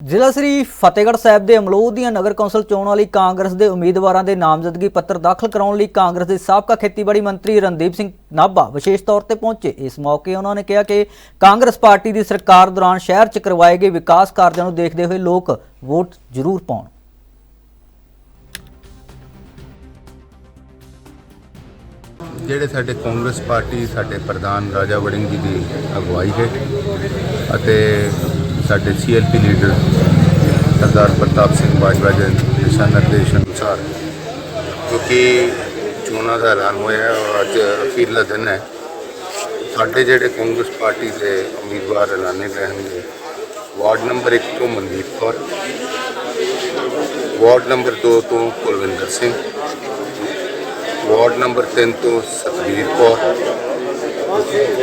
ਜ਼ਿਲ੍ਹਾ ਸ੍ਰੀ ਫਤਿਹਗੜ੍ਹ ਸਾਹਿਬ ਦੇ ਅਮਲੋਹ ਦੀਆਂ ਨਗਰ ਕੌਂਸਲ ਚੋਣਾਂ ਲਈ ਕਾਂਗਰਸ ਦੇ ਉਮੀਦਵਾਰਾਂ ਦੇ ਨਾਮਜ਼ਦਗੀ ਪੱਤਰ ਦਾਖਲ ਕਰਾਉਣ ਲਈ ਕਾਂਗਰਸ ਦੇ ਸਾਬਕਾ ਖੇਤੀਬਾੜੀ ਮੰਤਰੀ ਰਣਦੀਪ ਸਿੰਘ ਨਾਭਾ ਵਿਸ਼ੇਸ਼ ਤੌਰ ਤੇ ਪਹੁੰਚੇ। ਇਸ ਮੌਕੇ ਉਹਨਾਂ ਨੇ ਕਿਹਾ ਕਿ ਕਾਂਗਰਸ ਪਾਰਟੀ ਦੀ ਸਰਕਾਰ ਦੌਰਾਨ ਸ਼ਹਿਰ 'ਚ ਕਰਵਾਏ ਗਏ ਵਿਕਾਸ ਕਾਰਜਾਂ ਨੂੰ ਦੇਖਦੇ ਹੋਏ ਲੋਕ ਵੋਟ ਜ਼ਰੂਰ ਪਾਉਣ। ਜਿਹੜੇ ਸਾਡੇ ਕਾਂਗਰਸ ਪਾਰਟੀ, ਸਾਡੇ ਪ੍ਰਧਾਨ ਰਾਜਾ ਵੜਿੰਗ ਜੀ ਦੀ ਅਗਵਾਈ ਹੈ ਅਤੇ ਸਾਡੇ ਸੀਐਲਪੀ ਲੀਡਰ ਸਰਦਾਰ ਪ੍ਰਤਾਪ ਸਿੰਘ ਬਾਜਵਾ ਦੇ ਦਿਸ਼ਾ ਨਿਰਦੇਸ਼ ਅਨੁਸਾਰ ਕਿਉਂਕਿ ਚੋਣਾਂ ਦਾ ਐਲਾਨ ਹੋਇਆ ਔਰ ਅੱਜ ਅਖੀਰਲਾ ਦਿਨ ਹੈ, ਸਾਡੇ ਜਿਹੜੇ ਕਾਂਗਰਸ ਪਾਰਟੀ ਦੇ ਉਮੀਦਵਾਰ ਐਲਾਨੇ ਗਏ ਹਨ ਵਾਰਡ ਨੰਬਰ 1 ਤੋਂ ਮਨਦੀਪ ਕੌਰ, ਵਾਰਡ ਨੰਬਰ 2 ਤੋਂ ਕੁਲਵਿੰਦਰ ਸਿੰਘ, ਵਾਰਡ ਨੰਬਰ 3 ਤੋਂ ਸਤਵੀਰ ਕੌਰ,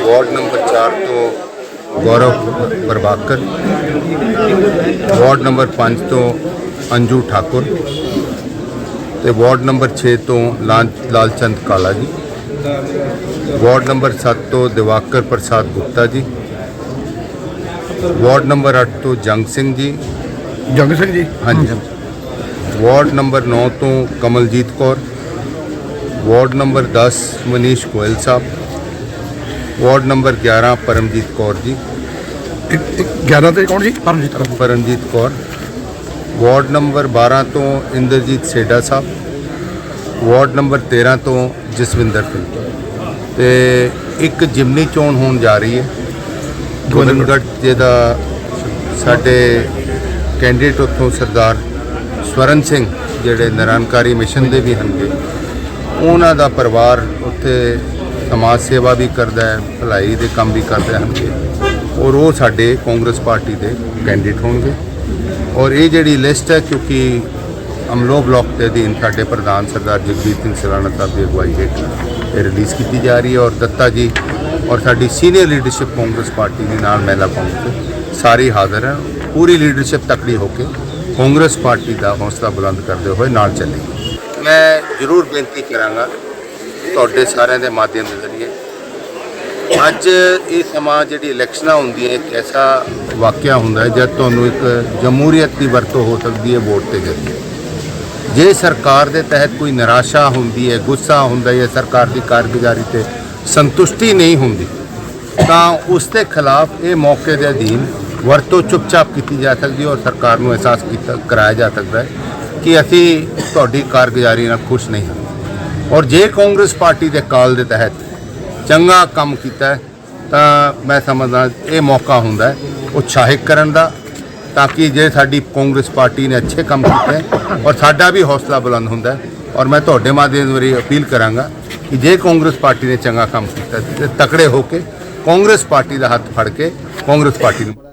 ਵਾਰਡ ਨੰਬਰ 4 ਤੋਂ ਗੌਰਵ ਪ੍ਰਭਾਕਰ ਵਾਰਡ ਨੰਬਰ 5 ਤੋਂ ਅੰਜੂ ਠਾਕੁਰ ਤੇ ਵਾਰਡ ਨੰਬਰ 6 ਤੋਂ ਲਾਲ ਲਾਲਚੰਦ ਕਾਲਾ ਜੀ। ਵਾਰਡ ਨੰਬਰ 7 ਤੋਂ ਦਿਵਾਕਰ ਪ੍ਰਸਾਦ ਗੁਪਤਾ ਜੀ। ਵਾਰਡ ਨੰਬਰ 8 ਤੋਂ ਜੰਗ ਸਿੰਘ ਜੀ। ਜੰਗ ਸਿੰਘ ਜੀ? ਹਾਂਜੀ। ਵਾਰਡ ਨੰਬਰ 9 ਤੋਂ Kamaljit Kaur. Ward number 10 Manish Goyal Sahib. Ward number 11 Paramjit Kaur ji. ਇੱਕ- ਇੱਕ 11 ਤੇ ਕੌਣ ਜੀ? ਪਰਮਜੀਤ ਪਰਮਜੀਤ। ਕੌਰ। ਵਾਰਡ ਨੰਬਰ 12 ਤੋਂ ਇੰਦਰਜੀਤ ਸੇਡਾ ਸਾਹਿਬ। ਵਾਰਡ ਨੰਬਰ 13 ਤੋਂ ਜਸਵਿੰਦਰ ਸਿੰਘ। ਤੇ ਇੱਕ ਜਿਮਨੀ ਚੋਣ ਹੋਣ ਜਾ ਰਹੀ ਹੈ। ਗੋਬਿੰਦਗੜ੍ਹ ਜਿਹਦਾ ਸਾਡੇ ਕੈਂਡੀਡੇਟ ਉੱਥੋਂ ਸਰਦਾਰ ਸਵਰਨ ਸਿੰਘ ਜਿਹੜੇ ਨਿਰੰਕਾਰੀ ਮਿਸ਼ਨ ਦੇ ਵੀ ਹਨਗੇ ਉਹਨਾਂ ਦਾ ਪਰਿਵਾਰ ਉੱਥੇ ਸਮਾਜ ਸੇਵਾ ਵੀ ਕਰਦਾ ਹੈ, ਭਲਾਈ ਦੇ ਕੰਮ ਵੀ ਕਰਦਾ ਹਨਗੇ ਔਰ ਉਹ ਸਾਡੇ ਕਾਂਗਰਸ ਪਾਰਟੀ ਦੇ ਕੈਂਡੀਡੇਟ ਹੋਣਗੇ। ਔਰ ਇਹ ਜਿਹੜੀ ਲਿਸਟ ਹੈ, ਕਿਉਂਕਿ ਅਮਲੋ ਬਲਾਕ ਦੇ ਅਧੀਨ ਸਾਡੇ ਪ੍ਰਧਾਨ ਸਰਦਾਰ ਜਗਜੀਤ ਸਿੰਘ ਸਲਾਣਾ ਸਾਹਿਬ ਦੀ ਅਗਵਾਈ ਹੇਠ ਇਹ ਰਿਲੀਜ਼ ਕੀਤੀ ਜਾ ਰਹੀ ਹੈ। ਔਰ ਦੱਤਾ ਜੀ ਔਰ ਸਾਡੀ ਸੀਨੀਅਰ ਲੀਡਰਸ਼ਿਪ ਕਾਂਗਰਸ ਪਾਰਟੀ ਦੇ ਨਾਲ ਮਹਿਲਾ ਕਾਂਗਰਸ ਸਾਰੀ ਹਾਜ਼ਰ ਹੈ। ਪੂਰੀ ਲੀਡਰਸ਼ਿਪ ਤਕੜੀ ਹੋ ਕੇ ਕਾਂਗਰਸ ਪਾਰਟੀ ਦਾ ਹੌਸਲਾ ਬੁਲੰਦ ਕਰਦੇ ਹੋਏ ਨਾਲ ਚੱਲੇਗੀ। ਮੈਂ ਜ਼ਰੂਰ ਬੇਨਤੀ ਕਰਾਂਗਾ ਤੁਹਾਡੇ ਸਾਰਿਆਂ ਦੇ ਮਾਧਿਅਮ ਦੇ ਜ਼ਰੀਏ। ਅੱਜ ਇਹ ਸਮਾਂ ਜਿਹੜੀ ਇਲੈਕਸ਼ਨਾਂ ਹੁੰਦੀਆਂ, ਇੱਕ ਐਸਾ ਵਾਕਿਆ ਹੁੰਦਾ ਹੈ, ਜਦ ਤੁਹਾਨੂੰ ਇੱਕ ਜਮਹੂਰੀਅਤ ਦੀ ਵਰਤੋਂ ਹੋ ਸਕਦੀ ਹੈ ਵੋਟ 'ਤੇ ਜ਼ਰੀਏ ਜੇ ਸਰਕਾਰ ਦੇ ਤਹਿਤ ਕੋਈ ਨਿਰਾਸ਼ਾ ਹੁੰਦੀ ਹੈ, ਗੁੱਸਾ ਹੁੰਦਾ ਹੈ ਸਰਕਾਰ ਦੀ ਕਾਰਗੁਜ਼ਾਰੀ ਤੇ ਸੰਤੁਸ਼ਟੀ ਨਹੀਂ ਹੁੰਦੀ, ਤਾਂ ਉਸ ਦੇ ਖਿਲਾਫ ਇਹ ਮੌਕੇ ਦੇ ਅਧੀਨ ਵਰਤੋਂ ਚੁੱਪਚਾਪ ਕੀਤੀ ਜਾ ਸਕਦੀ ਹੈ ਔਰ ਸਰਕਾਰ ਨੂੰ ਅਹਿਸਾਸ ਕੀਤਾ, ਕਰਾਇਆ ਜਾ ਸਕਦਾ ਹੈ ਕਿ ਅਸੀਂ ਤੁਹਾਡੀ ਕਾਰਗੁਜ਼ਾਰੀ ਨਾਲ ਖੁਸ਼ ਨਹੀਂ ਹਾਂ। ਔਰ ਜੇ ਕਾਂਗਰਸ ਪਾਰਟੀ ਦੇ ਕਾਲ ਦੇ ਤਹਿਤ ਚੰਗਾ ਕੰਮ ਕੀਤਾ ਤਾਂ ਮੈਂ ਸਮਝਦਾ ਇਹ ਮੌਕਾ ਹੁੰਦਾ ਉਤਸ਼ਾਹਿਤ ਕਰਨ ਦਾ, ਤਾਂ ਕਿ ਜੇ ਸਾਡੀ ਕਾਂਗਰਸ ਪਾਰਟੀ ਨੇ ਅੱਛੇ ਕੰਮ ਕੀਤੇ ਔਰ ਸਾਡਾ ਵੀ ਹੌਸਲਾ ਬੁਲੰਦ ਹੁੰਦਾ ਔਰ ਮੈਂ ਤੁਹਾਡੇ ਮਾਧਿਅਮ ਰਾਹੀਂ ਅਪੀਲ ਕਰਾਂਗਾ ਕਿ ਜੇ ਕਾਂਗਰਸ ਪਾਰਟੀ ਨੇ ਚੰਗਾ ਕੰਮ ਕੀਤਾ ਤੇ ਤਕੜੇ ਹੋ ਕੇ ਕਾਂਗਰਸ ਪਾਰਟੀ ਦਾ ਹੱਥ ਫੜ ਕੇ ਕਾਂਗਰਸ ਪਾਰਟੀ ਨੂੰ